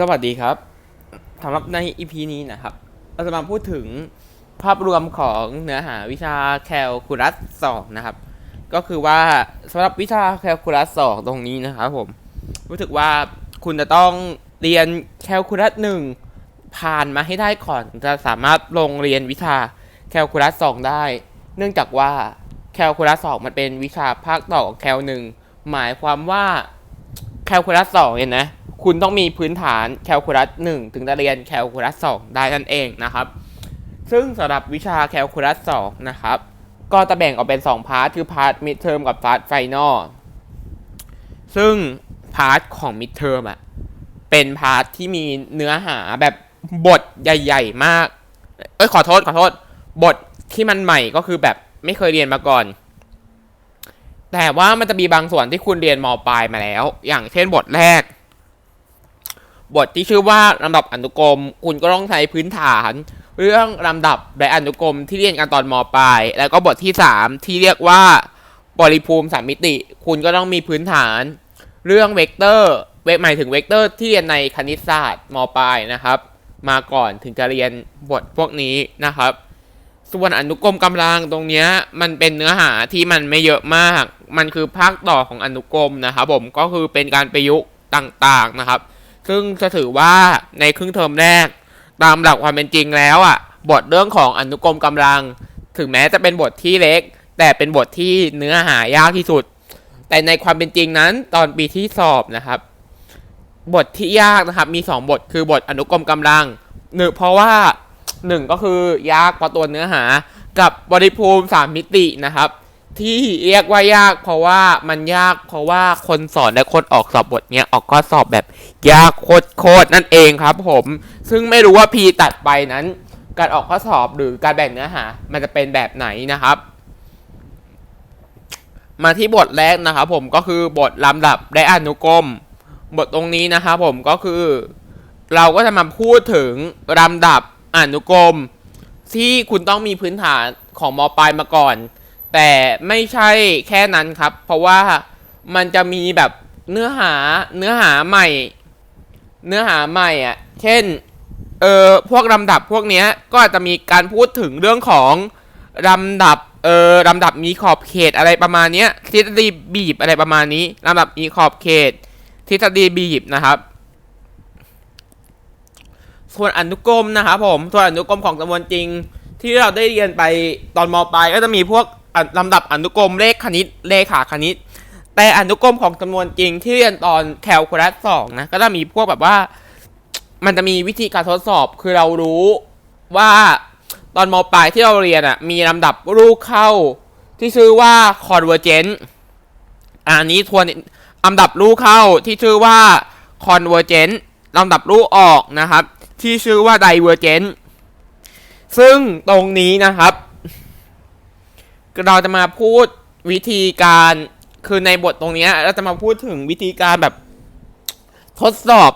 สวัสดีครับสำหรับใน EP นี้นะครับ เราจะมาพูดถึงภาพรวมของเนื้อหาวิชาแคลคูลัส2นะครับ ก็คือว่าสำหรับวิชาแคลคูลัส2ตรงนี้นะครับผม รู้สึกว่าคุณจะต้องเรียนแคลคูลัส1ผ่านมาให้ได้ก่อนจะสามารถลงเรียนวิชาแคลคูลัส2ได้ เนื่องจากว่าแคลคูลัส2มันเป็นวิชาภาคต่อของแคลหนึ่งหมายความว่าแคลคูลัสสองเนี่ยนะ คุณต้องมีพื้นฐานแคลคูลัสหนึ่งถึงจะเรียนแคลคูลัสสองได้นั่นเองนะครับ ซึ่งสำหรับวิชาแคลคูลัสสองนะครับ ก็จะแบ่งออกเป็น 2 พาร์ท คือพาร์ทมิดเทอมกับพาร์ทไฟนอลซึ่งพาร์ทของมิดเทอมอะเป็นพาร์ทที่มีเนื้อหาแบบบทใหญ่ ๆ มาก เอ้ยขอโทษขอโทษ บทที่มันใหม่ก็คือแบบไม่เคยเรียนมาก่อน แต่ว่ามันจะมีบางส่วนที่คุณเรียนมปลายมาแล้ว อย่างเช่นบทแรก บทที่ชื่อว่าลำดับอนุกรม คุณก็ต้องใช้พื้นฐาน เรื่องลำดับและอนุกรมที่เรียนกันตอนมปลาย แล้วก็บทที่ 3 ที่เรียกว่าบริภูมิสามมิติ คุณก็ต้องมีพื้นฐาน เรื่องเวกเตอร์เวกหมายถึงเวกเตอร์ที่เรียนในคณิตศาสตร์มปลายนะครับ มาก่อนถึงจะเรียนบทพวกนี้นะครับ ส่วนอนุกรมกำลังตรงนี้มันเป็นเนื้อหาที่มันไม่เยอะมาก มันคือภาคต่อของอนุกรมนะครับผมก็คือเป็นการประยุกต์ต่างๆนะครับ ซึ่งจะถือว่าในครึ่งเทอมแรก ตามหลักความเป็นจริงแล้วอะ บทเรื่องของอนุกรมกำลัง ถึงแม้จะเป็นบทที่เล็ก แต่เป็นบทที่เนื้อหายากที่สุด แต่ในความเป็นจริงนั้นตอนปีที่สอบนะครับ บทที่ยากนะครับ มี 2 บทคือบทอนุกรมกำลังหนึ่งเพราะว่าหนึ่งก็คือยากเพราะตัวเนื้อหากับบริภูมิสามมิตินะครับ ที่เรียกว่ายาก เพราะว่ามันยาก เพราะว่าคนสอนและคนออกสอบบทเนี้ยออกข้อสอบแบบยากโคตรๆนั่นเองครับ ผม ซึ่งไม่รู้ว่าพีตัดไปนั้น การออกข้อสอบหรือการแบ่งเนื้อหา มันจะเป็นแบบไหนนะครับ มาที่บทแรกนะครับผมก็คือบทลำดับและอนุกรม บทตรงนี้นะครับผมก็คือ เราก็จะมาพูดถึงลำดับอนุกรม ที่คุณต้องมีพื้นฐานของมปลายมาก่อน แต่ไม่ใช่แค่นั้นครับ เพราะว่ามันจะมีแบบเนื้อหาเนื้อหาใหม่ เนื้อหาใหม่อะ เช่น เออพวกลำดับพวกเนี้ยก็อาจจะมีการพูดถึงเรื่องของลำดับเออลำดับมีขอบเขตอะไรประมาณเนี้ยทฤษฎีบีบอะไรประมาณนี้ลำดับมีขอบเขต ทฤษฎีบีบนะครับ ส่วนอนุกรมนะครับผมส่วนอนุกรมของจำนวนจริง ที่เราได้เรียนไปตอนมปลายก็จะมีพวก ลำดับอนุกรมเลขคณิตเลขาคณิต แต่อนุกรมของจำนวนจริงที่เรียนตอนแคลคูลัสสองนะก็จะมีพวกแบบว่า มันจะมีวิธีการทดสอบคือเรารู้ว่าตอนมปลายที่เราเรียนอะมีลำดับรูปเข้าที่ชื่อว่า convergent อันนี้ทวนลำดับรูปเข้าที่ชื่อว่า convergent ลำดับรูปออกนะครับ ที่ชื่อว่า divergent ซึ่งตรงนี้นะครับ เราจะมาพูดวิธีการคือในบทตรงนี้เราจะมาพูดถึงวิธีการแบบทดสอบ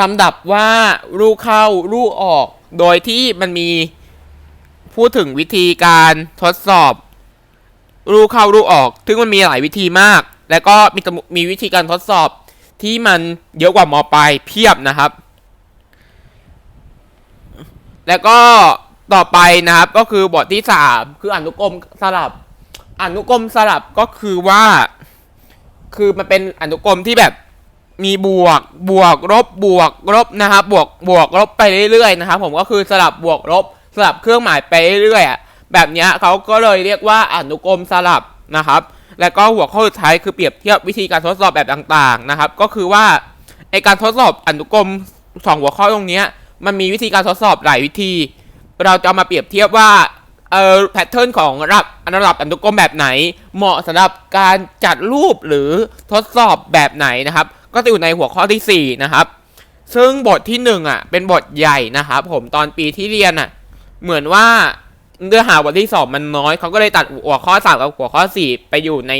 ลำดับว่ารูเข้ารูออก โดยที่มันมีพูดถึงวิธีการทดสอบรูเข้ารูออก ซึ่งมันมีหลายวิธีมาก แล้วก็มีมีวิธีการทดสอบที่มันเยอะกว่ามปลายเพียบนะครับ แล้วก็ ต่อไปนะครับก็คือบทที่สามคืออนุกรมสลับ อนุกรมสลับก็คือว่า คือมันเป็นอนุกรมที่แบบมีบวกบวกลบบวกลบนะครับ บวกบวกลบไปเรื่อยๆนะครับ ผมก็คือสลับบวกลบสลับเครื่องหมายไปเรื่อยๆแบบนี้เขาก็เลยเรียกว่าอนุกรมสลับนะครับ แล้วก็หัวข้อสุดท้ายคือเปรียบเทียบวิธีการทดสอบแบบต่างๆนะครับ ก็คือว่าไอการทดสอบอนุกรมสองหัวข้อตรงนี้มันมีวิธีการทดสอบหลายวิธี เราจะมาเปรียบเทียบว่าเอ่อแพทเทิร์นของระดับระดับอนุกรมแบบไหน เหมาะสำหรับการจัดรูปหรือทดสอบแบบไหนนะครับ ก็จะอยู่ในหัวข้อทีสี่4นะครับซึ่งบทที่1อะเป็นบทใหญ่นะครับผมตอนปีที่เรียนอะเหมือนว่าเนื้อหาบทที่ 2 มันน้อยเขาก็เลยตัดหัวข้อ 3 กับหัวข้อ 4 ไปอยู่ใน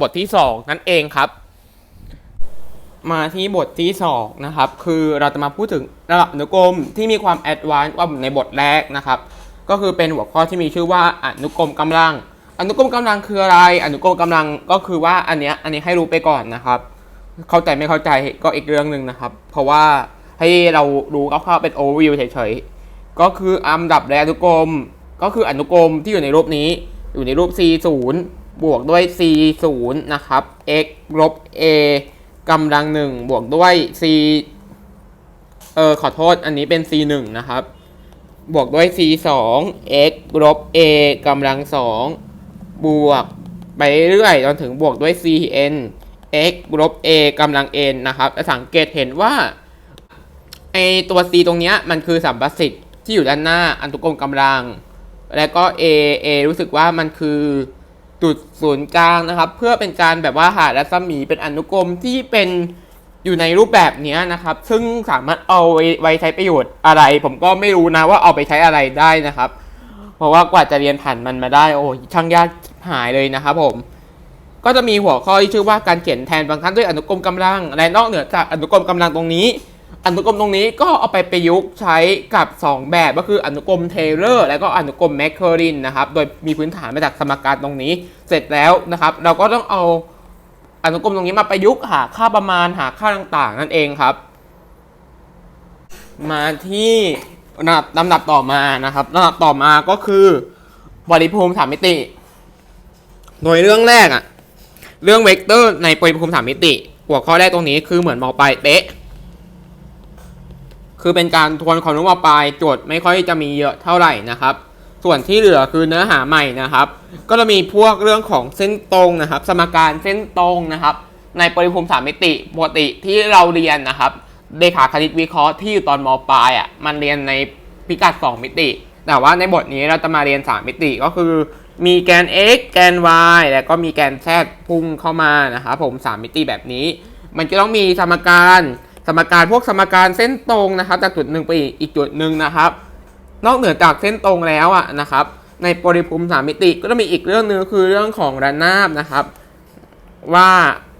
บทที่ 2 นั่นเองครับ มาที่บทที่2นะครับคือเราจะมาพูดถึงระดับอนุกรมที่มีความแอดวานซ์กว่าในบทแรกนะครับ ก็คือเป็นหัวข้อที่มีชื่อว่าอนุกรมกำลัง อนุกรมกำลังคืออะไร อนุกรมกำลังก็คือว่าอันเนี้ยอันนี้ให้รู้ไปก่อนนะครับ เข้าใจไม่เข้าใจก็อีกเรื่องหนึ่งนะครับ เพราะว่าให้เราดูคร่าวๆเป็นโอเวอร์วิวเฉยๆก็คืออันดับแรกอนุกรม ก็คืออนุกรมที่อยู่ในรูปนี้ อยู่ในรูป c 0บวกด้วย c 0นะครับ x ลบ a กำลังหนึ่งบวกด้วย c เออขอโทษอันนี้เป็น c 1นะครับ บวกด้วย c 2 x ลบ a กำลังสองบวกไปเรื่อยจนถึงบวกด้วย cn x ลบ a กำลัง n นะครับจะสังเกตเห็นว่าไอตัว c ตรงเนี้ยมันคือสัมประสิทธิ์ที่อยู่ด้านหน้าอันตุกรมกำลัง แล้วก็ a a รู้สึกว่ามันคือ จุดศูนย์กลางนะครับ เพื่อเป็นการแบบว่าหารัศมีเป็นอนุกรมที่เป็นอยู่ในรูปแบบนี้นะครับ ซึ่งสามารถเอาไว้ใช้ประโยชน์อะไร ผมก็ไม่รู้นะว่าเอาไปใช้อะไรได้นะครับ เพราะว่ากว่าจะเรียนผ่านมันมาได้ โอ้ช่างยากหายเลยนะครับผม ก็จะมีหัวข้อที่ชื่อว่าการเขียนแทนบางครั้งด้วยอนุกรมกำลัง และนอกเหนือจากอนุกรมกำลังตรงนี้ อนุกรมตรงนี้ก็เอาไปประยุกต์ใช้กับ 2 แบบก็คืออนุกรมเทเลอร์และก็อนุกรมแมคเคอรินนะครับโดยมีพื้นฐานมาจากสมการตรงนี้เสร็จแล้วนะครับ เราก็ต้องเอาอนุกรมตรงนี้มาประยุกต์หาค่าประมาณหาค่าต่างๆ นั่นเองครับ มาที่ลำดับลำดับต่อมานะครับลำดับต่อมาก็คือบริภูมิสามมิติ โดยเรื่องแรกอะเรื่องเวกเตอร์ในบริภูมิสามมิติ หัวข้อแรกตรงนี้คือเหมือนมอปลายเป๊ะ คือเป็นการทวนความรู้มปลายโจทย์ไม่ค่อยจะมีเยอะเท่าไหร่นะครับ ส่วนที่เหลือคือเนื้อหาใหม่นะครับ ก็จะมีพวกเรื่องของเส้นตรงนะครับ สมการเส้นตรงนะครับ ในปริภูมิสามมิติปกติที่เราเรียนนะครับเลขาคณิตวิเคราะห์ที่อยู่ตอนมปลายอะมันเรียนในพิกัด 2 มิติ แต่ว่าในบทนี้เราจะมาเรียน 3 มิติก็คือมีแกน x แกน y แล้วก็มีแกน z พุ่งเข้ามานะครับผม 3 มิติแบบนี้ มันจะต้องมีสมการ สมการพวกสมการเส้นตรงนะครับ จากจุดหนึ่งไปอีกจุดหนึ่งนะครับ นอกเหนือจากเส้นตรงแล้วอะนะครับ ในปริภูมิสามมิติก็จะมีอีกเรื่องหนึงคือเรื่องของระนาบนะครับ ว่า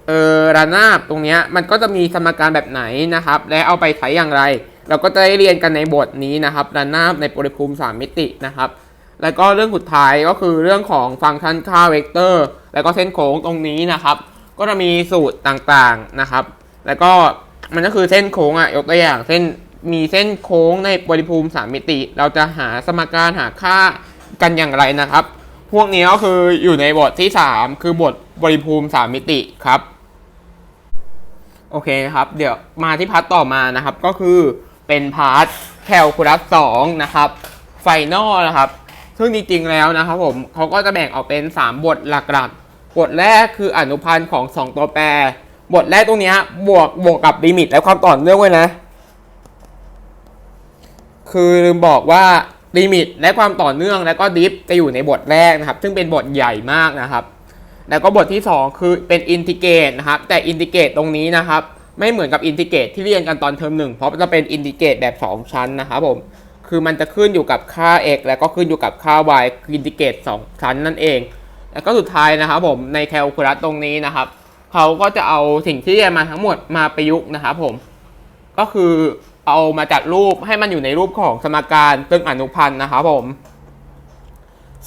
เออระนาบตรงนี้มันก็จะมีสมการแบบไหนนะครับ และเอาไปใช้อย่างไร เราก็จะได้เรียนกันในบทนี้นะครับระนาบในปริภูมิสามมิตินะครับ แล้วก็เรื่องสุดท้ายก็คือเรื่องของฟังก์ชันค่าเวกเตอร์ แล้วก็เส้นโค้งตรงนี้นะครับ ก็จะมีสูตรต่างๆนะครับ แล้วก็ มันก็คือเส้นโค้งอะยกตัวอย่างเส้นมีเส้นโค้งในบริภูมิสามมิติ เราจะหาสมการหาค่ากันอย่างไรนะครับ พวกนี้ก็คืออยู่ในบทที่ 3 คือบทบริภูมิ 3 มิติครับโอเคครับ เดี๋ยวมาที่พาร์ทต่อมานะครับ ก็คือเป็นพาร์ทแคลคูลัส2นะครับไฟนอลนะครับ ซึ่งจริงๆแล้วนะครับผมเขาก็จะแบ่งออกเป็น 3 บทหลักๆ บทแรกคืออนุพันธ์ของ 2 ตัวแปร บทแรกตรงนี้บวกบวกกับลิมิตและความต่อเนื่องไว้นะ คือลืมบอกว่าลิมิตและความต่อเนื่องแล้วก็ดิฟจะอยู่ในบทแรกนะครับ ซึ่งเป็นบทใหญ่มากนะครับ แล้วก็บทที่ 2 คือเป็นอินทิเกรตนะครับ แต่อินทิเกรตตรงนี้นะครับ ไม่เหมือนกับอินทิเกรตที่เรียนกันตอนเทอมหนึ่งเพราะจะเป็นอินทิเกรตแบบ 2 ชั้นนะครับผมคือมันจะขึ้นอยู่กับค่า x แล้วก็ขึ้นอยู่กับค่า y ออินทิเกรต2ชั้นนั่นเอง แล้วก็สุดท้ายนะครับผมในแคลคูลัสตรงนี้นะครับ เขาก็จะเอาสิ่งที่เรียนมาทั้งหมดมาประยุกต์นะครับผม ก็คือเอามาจัดรูปให้มันอยู่ในรูปของสมการซึ่งอนุพันธ์นะครับผม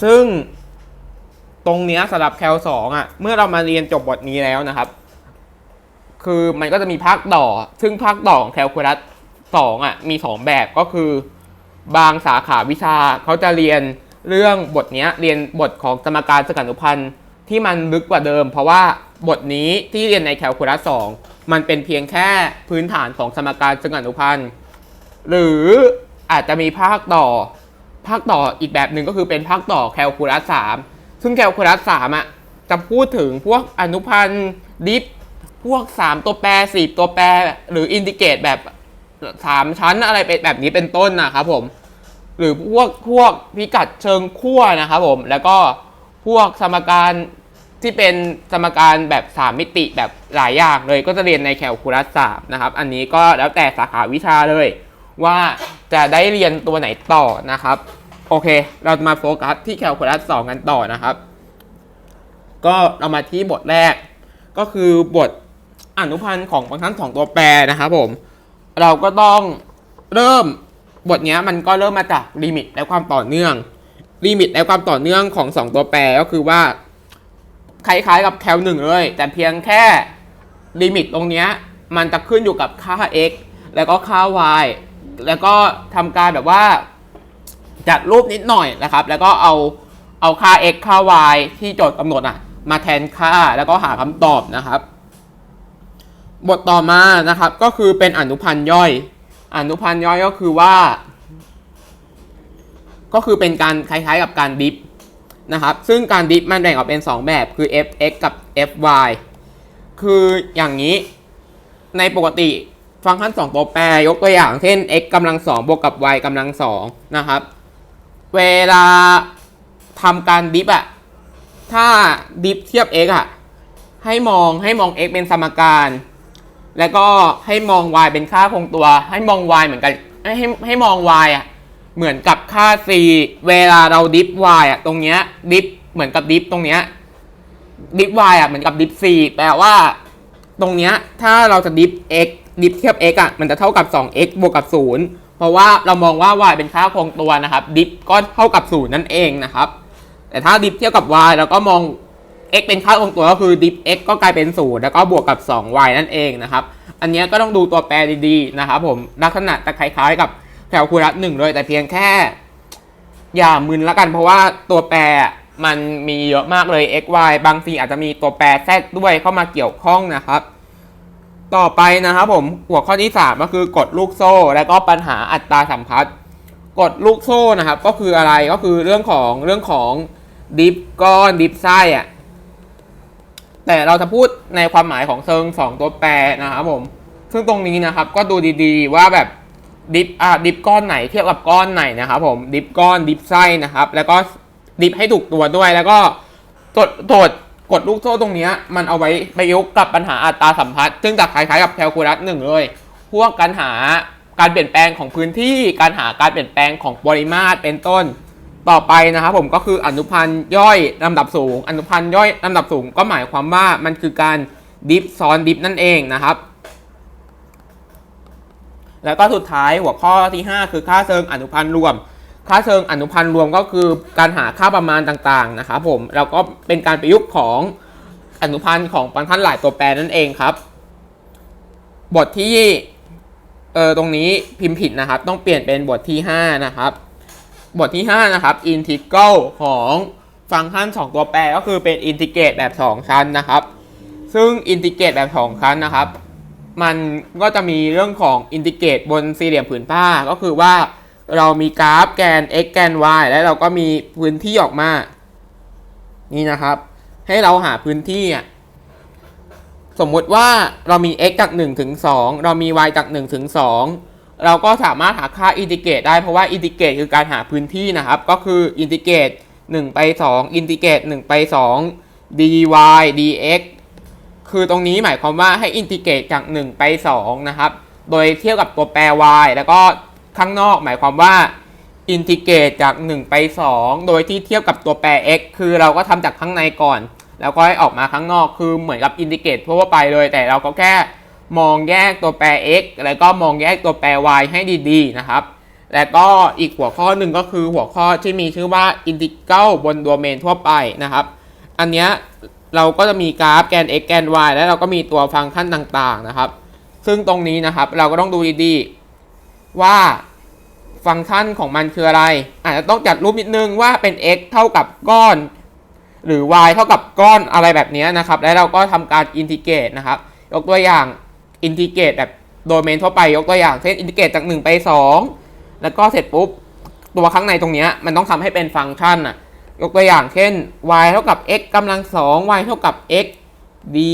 ซึ่งตรงเนี้ยสำหรับแคลสองอะ เมื่อเรามาเรียนจบบทนี้แล้วนะครับ คือมันก็จะมีภาคต่อ ซึ่งภาคต่อของแคลคูลัสสองอะมีสองแบบก็คือบางสาขาวิชาเขาจะเรียนเรื่องบทเนี้ยเรียนบทของสมการสกัดอนุพันธ์ที่มันลึกกว่าเดิม เพราะว่า บทนี้ที่เรียนในแคลคูลัสสองมันเป็นเพียงแค่พื้นฐานของสมการสกัดอนุพันธ์หรืออาจจะมีภาคต่อ ภาคต่ออีกแบบหนึ่งก็คือเป็นภาคต่อแคลคูลัสสามซึ่งแคลคูลัสสามอะจะพูดถึงพวกอนุพันธ์ดิฟพวก 3 ตัวแปร4ตัวแปร หรืออินทิเกรตแบบ 3 ชั้นอะไรเป็นแบบนี้เป็นต้นนะครับผม หรือพวกพวกพิกัดเชิงขั้วนะครับผม แล้วก็พวกสมการ ที่เป็นสมการแบบ 3 มิติแบบหลายอย่างเลยก็จะเรียนในแคลคูลัส3นะครับ อันนี้ก็แล้วแต่สาขาวิชาเลย ว่าจะได้เรียนตัวไหนต่อนะครับ โอเค เราจะมาโฟกัสที่แคลคูลัส2กันต่อนะครับ ก็เรามาที่บทแรก ก็คือบทอนุพันธ์ของฟังก์ชันของตัวแปรนะครับผม เราก็ต้องเริ่มบทนี้มันก็เริ่มมาจากลิมิตและความต่อเนื่องลิมิตและความต่อเนื่องของ 2 ตัวแปรก็คือว่า คล้ายๆกับแคลหนึ่งเลย แต่เพียงแค่ลิมิตตรงนี้มันจะขึ้นอยู่กับค่า x แล้วก็ค่า y แล้วก็ทำการแบบว่าจัดรูปนิดหน่อยนะครับ แล้วก็เอาเอาค่า x ค่า y ที่โจทย์กำหนดอะ มาแทนค่าแล้วก็หาคำตอบนะครับ บทต่อมานะครับก็คือเป็นอนุพันธ์ย่อย อนุพันธ์ย่อยก็คือว่า ก็คือเป็นการคล้ายๆกับการดิฟ นะครับ ซึ่งการดิฟมันแบ่งออกเป็น 2 แบบคือ fx กับ fy คืออย่างนี้ ในปกติฟังก์ชัน2ตัวแปรยกตัวอย่างเช่น x กำลัง2บวกกับ y กำลัง2นะครับ เวลาทำการดิฟอะถ้าดิฟเทียบ x อะให้มองให้มอง x เป็นสมการ แล้วก็ให้มอง y เป็นค่าคงตัว ให้มอง y เหมือนกันให้ให้ให้มอง y อะ เหมือนกับค่า c เวลาเราดิฟ y อะตรงเนี้ยดิฟเหมือนกับดิฟตรงเนี้ยดิฟ y อะเหมือนกับดิฟ c แปลว่า ตรงเนี้ยถ้าเราจะดิฟ x ดิฟเทียบ x อะมันจะเท่ากับ 2x บวกกับ 0 เพราะว่าเรามองว่า y เป็นค่าคงตัวนะครับ ดิฟก็เท่ากับ 0 นั่นเองนะครับ แต่ถ้าดิฟเทียบกับ y เราก็มอง x เป็นค่าคงตัวก็คือดิฟ x ก็กลายเป็น 0 แล้วก็บวกกับ 2y นั่นเองนะครับ อันเนี้ยก็ต้องดูตัวแปรดีๆนะครับผมลักษณะจะคล้ายๆกับ แคลคูลัสหนึ่งเลย แต่เพียงแค่ อย่ามึนละกัน เพราะว่าตัวแปรมันมีเยอะมากเลย x y บางทีอาจจะมีตัวแปร z ด้วยเข้ามาเกี่ยวข้องนะครับ ต่อไปนะครับผมหัวข้อที่ 3 ก็คือกฎลูกโซ่ และก็ปัญหาอัตราสัมพัทธ์กฎลูกโซ่นะครับ ก็คืออะไรก็คือเรื่องของเรื่องของดิฟก้อนดิฟไส้อะแต่เราจะพูดในความหมายของเชิงสองตัวแปรนะครับผม ซึ่งตรงนี้นะครับก็ดูดีๆว่าแบบ ดิฟอะดิฟก้อนไหนเทียบกับก้อนไหนนะครับผมดิฟก้อนดิฟไส้นะครับ แล้วก็ดิฟให้ถูกตัวด้วย แล้วก็ตรวจตรวจกดลูกโซ่ตรงนี้มันเอาไว้ประยุกต์กับปัญหาอัตราสัมพัทธ์ซึ่งจะคล้ายๆกับแคลคูลัสหนึ่งเลย พวกการหาการเปลี่ยนแปลงของพื้นที่การหาการเปลี่ยนแปลงของปริมาตรเป็นต้น ต่อไปนะครับผมก็คืออนุพันธ์ย่อยลำดับสูง อนุพันธ์ย่อยลำดับสูงก็หมายความว่ามันคือการดิฟซ้อนดิฟนั่นเองนะครับ แล้วก็สุดท้ายหัวข้อที่ 5 คือค่าเชิงอนุพันธ์รวม ค่าเชิงอนุพันธ์รวมก็คือการหาค่าประมาณต่างๆนะครับผมแล้วก็เป็นการประยุกต์ของอนุพันธ์ของฟังก์ชันหลายตัวแปรนั่นเองครับ บทที่เออตรงนี้พิมพ์ผิดนะครับ ต้องเปลี่ยนเป็นบทที่ 5 นะครับ บทที่ 5 นะครับอินทิก a l ของฟังก์ชัน2ตัวแปรก็คือเป็นอินทิเกรตแบบ 2 ชั้นนะครับ ซึ่งอินทิเกรตแบบ 2 ชั้นนะครับ มันก็จะมีเรื่องของอินทิเกรตบนสี่เหลี่ยมผืนผ้าก็คือว่าเรามีกราฟแกน x แกน y แล้วเราก็มีพื้นที่ออกมา นี่นะครับ ให้เราหาพื้นที่อะสมมุติว่าเรามี x จาก1ถึง2เรามี y จาก1ถึง2เราก็สามารถหาค่าอินทิเกรตได้เพราะว่าอินทิเกรตคือการหาพื้นที่นะครับ ก็คืออินทิเกรต1ไป2อินทิเกรต1ไป2 dy dx คือตรงนี้หมายความว่าให้อินทิเกรตจาก 1 ไป 2 นะครับ โดยเทียบกับตัวแปร y แล้วก็ข้างนอกหมายความว่าอินทิเกรตจาก 1 ไป 2 โดยที่เทียบกับตัวแปร x คือเราก็ทำจากข้างในก่อน แล้วก็ให้ออกมาข้างนอกคือเหมือนกับอินทิเกรตทั่วไปเลย แต่เราก็แค่มองแยกตัวแปร x แล้วก็มองแยกตัวแปร y ให้ดีๆนะครับแล้วก็อีกหัวข้อหนึ่งก็คือหัวข้อที่มีชื่อว่าอินทิเก a l บนโดเมนทั่วไปนะครับ อันเนี้ย เราก็จะมีกราฟแกน x แกน y แล้วเราก็มีตัวฟังก์ชันต่างๆนะครับ ซึ่งตรงนี้นะครับเราก็ต้องดูดีๆว่าฟังก์ชันของมันคืออะไร อาจจะต้องจัดรูปนิดนึงว่าเป็น x เท่ากับก้อน หรือ y เท่ากับก้อนอะไรแบบนี้นะครับ แล้วเราก็ทำการอินทิเกรตนะครับ ยกตัวอย่างอินทิเกรตแบบโดเมนทั่วไปยกตัวอย่างเช่นอินทิเกรตจาก 1 ไป 2 แล้วก็เสร็จปุ๊บ ตัวข้างในตรงนี้มันต้องทำให้เป็นฟังก์ชันอะ ยกตัวอย่างเช่น y เท่ากับ x กำลัง2 y เท่ากับ x dy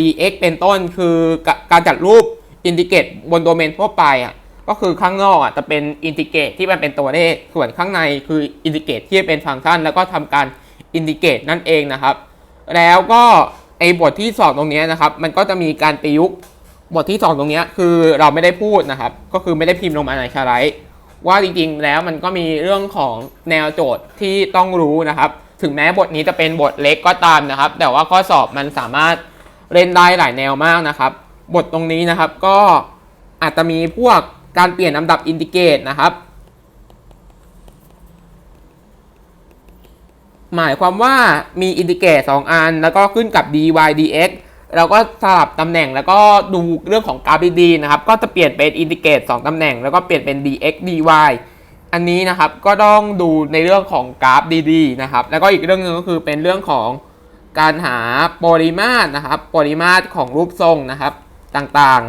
dx เป็นต้นคือการจัดรูปอินทิเกรตบนโดเมนทั่วไปอะก็คือข้างนอกอะจะเป็นอินทิเกรตที่มันเป็นตัวเลขส่วนข้างในคืออินทิเกรตที่เป็นฟังก์ชัน แล้วก็ทำการอินทิเกรตนั่นเองนะครับ แล้วก็ไอ้บทที่สองตรงนี้นะครับ มันก็จะมีการประยุกต์บทที่ 2 ตรงนี้คือเราไม่ได้พูดนะครับ ก็คือไม่ได้พิมพ์ลงมาในชาไลท์ ว่าจริงๆแล้วมันก็มีเรื่องของแนวโจทย์ที่ต้องรู้นะครับ ถึงแม้บทนี้จะเป็นบทเล็กก็ตามนะครับ แต่ว่าข้อสอบมันสามารถเล่นได้หลายแนวมากนะครับ บทตรงนี้นะครับก็อาจจะมีพวกการเปลี่ยนลำดับอินทิเกรตนะครับ หมายความว่ามีอินทิเกรต2อัน แล้วก็ขึ้นกับ dy dx เราก็สลับตำแหน่งแล้วก็ดูเรื่องของกราฟดีๆนะครับ ก็จะเปลี่ยนเป็นอินทิเกรต2ตำแหน่ง แล้วก็เปลี่ยนเป็น dx dy อันนี้นะครับก็ต้องดูในเรื่องของกราฟดีๆนะครับ แล้วก็อีกเรื่องหนึงก็คือเป็นเรื่องของการหาปริมาตรนะครับปริมาตรของรูปทรงนะครับต่าง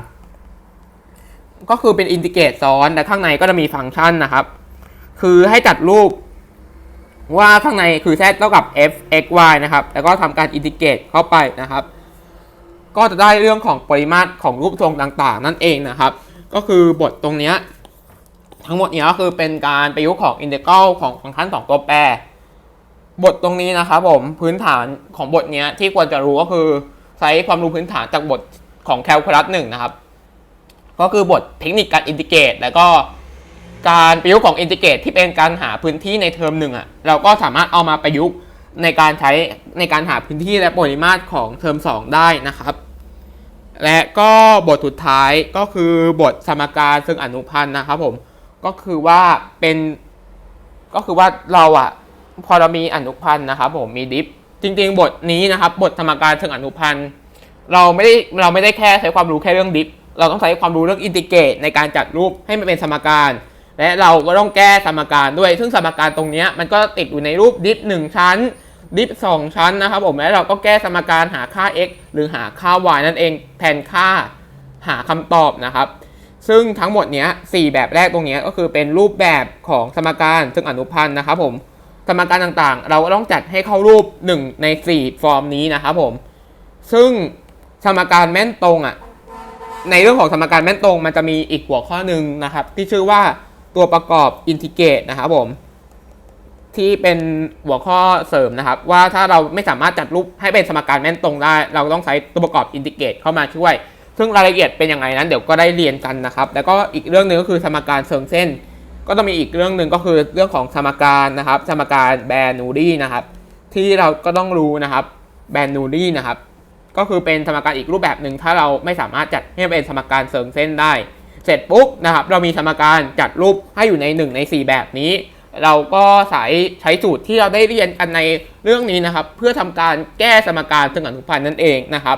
ๆ ก็คือเป็นอินทิเกรตซ้อนแต่ข้างในก็จะมีฟังก์ชันนะครับ คือให้จัดรูปว่าข้างในคือ z เท่ากับ f x y นะครับ แล้วก็ทำการอินทิเกรตเข้าไปนะครับ ก็จะได้เรื่องของปริมาตรของรูปทรงต่างๆ นั่นเองนะครับ ก็คือบทตรงนี้ทั้งหมดเนี้ยก็คือเป็นการประยุกต์ของอินเทกรัลของฟังก์ชันสองตัวแปร บทตรงนี้นะครับผมพื้นฐานของบทเนี้ยที่ควรจะรู้ก็คือใช้ความรู้พื้นฐานจากบทของแคลคูลัสหนึ่งนะครับ ก็คือบทเทคนิคการอินทิเกรตแล้วก็การประยุกต์ของอินทิเกรตที่เป็นการหาพื้นที่ในเทอมหนึ่งอะเราก็สามารถเอามาประยุกต์ ในการใช้ในการหาพื้นที่และปริมาตรของเทอม 2 ได้นะครับ และก็บทสุดท้ายก็คือบทสมการซึ่งอนุพันธ์นะครับผมก็คือว่าเป็นก็คือว่าเราอะพอเรามีอนุพันธ์นะครับผมมีดิฟจริง ๆ บทนี้นะครับ บทสมการเชิงอนุพันธ์ เราไม่ได้เราไม่ได้แค่ใช้ความรู้แค่เรื่องดิฟเราต้องใช้ความรู้เรื่องอินทิเกรตในการจัดรูปให้มันเป็นสมการ และเราก็ต้องแก้สมการด้วย ซึ่งสมการตรงนี้มันก็ติดอยู่ในรูปดิฟหนึ่งชั้น ดิฟสองชั้นนะครับผมแล้วเราก็แก้สมการหาค่า x หรือหาค่า y นั่นเองแทนค่าหาคำตอบนะครับ ซึ่งทั้งหมดเนี้ยสี่แบบแรกตรงเนี้ยก็คือเป็นรูปแบบของสมการซึ่งอนุพันธ์นะครับผมสมการต่างๆ เราก็ต้องจัดให้เข้ารูป 1 ใน 4 ฟอร์มนี้นะครับผม ซึ่งสมการแม่นตรงอะในเรื่องของสมการแม่นตรงมันจะมีอีกหัวข้อหนึ่งนะครับ ที่ชื่อว่าตัวประกอบอินทิเกรตนะครับผม ที่เป็นหัวข้อเสริมนะครับ ว่าถ้าเราไม่สามารถจัดรูปให้เป็นสมการแม่นตรงได้ เราต้องใช้ตัวประกอบอินทิเกรตเข้ามาช่วย ซึ่งรายละเอียดเป็นยังไงนั้นเดี๋ยวก็ได้เรียนกันนะครับ แล้วก็อีกเรื่องหนึ่งก็คือสมการเชิงเส้น ก็ต้องมีอีกเรื่องหนึ่งก็คือเรื่องของสมการนะครับ สมการแบรนูรี่นะครับ ที่เราก็ต้องรู้นะครับแบรนูรี่นะครับ ก็คือเป็นสมการอีกรูปแบบหนึ่งถ้าเราไม่สามารถจัดให้เป็นสมการเชิงเส้นได้ เสร็จปุ๊บนะครับ เรามีสมการจัดรูปให้อยู่ใน 1 ใน 4 แบบนี้ เราก็สายใช้สูตรที่เราได้เรียนกันในเรื่องนี้นะครับ เพื่อทำการแก้สมการซึ่งอนุพันธ์นั่นเองนะครับ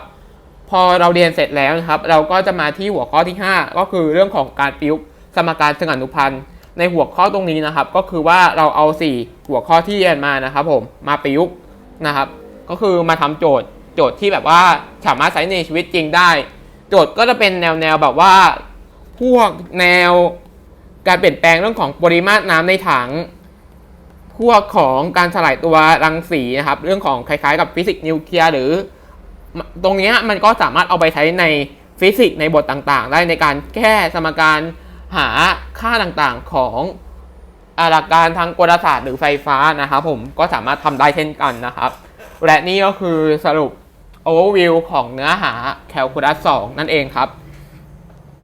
พอเราเรียนเสร็จแล้วนะครับ เราก็จะมาที่หัวข้อที่ 5 ก็คือเรื่องของการประยุกสมการซึ่งอนุพันธ์ ในหัวข้อตรงนี้นะครับ ก็คือว่าเราเอา 4 หัวข้อที่เรียนมานะครับ ผมมาประยุกนะครับ ก็คือมาทำโจทย์โจทย์ที่แบบว่าสามารถใช้ในชีวิตจริงได้ โจทย์ก็จะเป็นแนวแนวแบบว่าพวกแนว การเปลี่ยนแปลงเรื่องของปริมาตรน้ำในถัง พวกของการสลายตัวรังสีนะครับ เรื่องของคล้ายๆ กับฟิสิกส์นิวเคลียร์หรือ ตรงนี้มันก็สามารถเอาไปใช้ในฟิสิกส์ในบทต่างๆ ได้ในการแก้สมการหาค่าต่างๆของอาหลักการทางกลศาสตร์หรือไฟฟ้านะครับผมก็สามารถทำได้เช่นกันนะครับ และนี่ก็คือสรุป overview ของเนื้อหาแคลคูลัส2นั่นเองครับ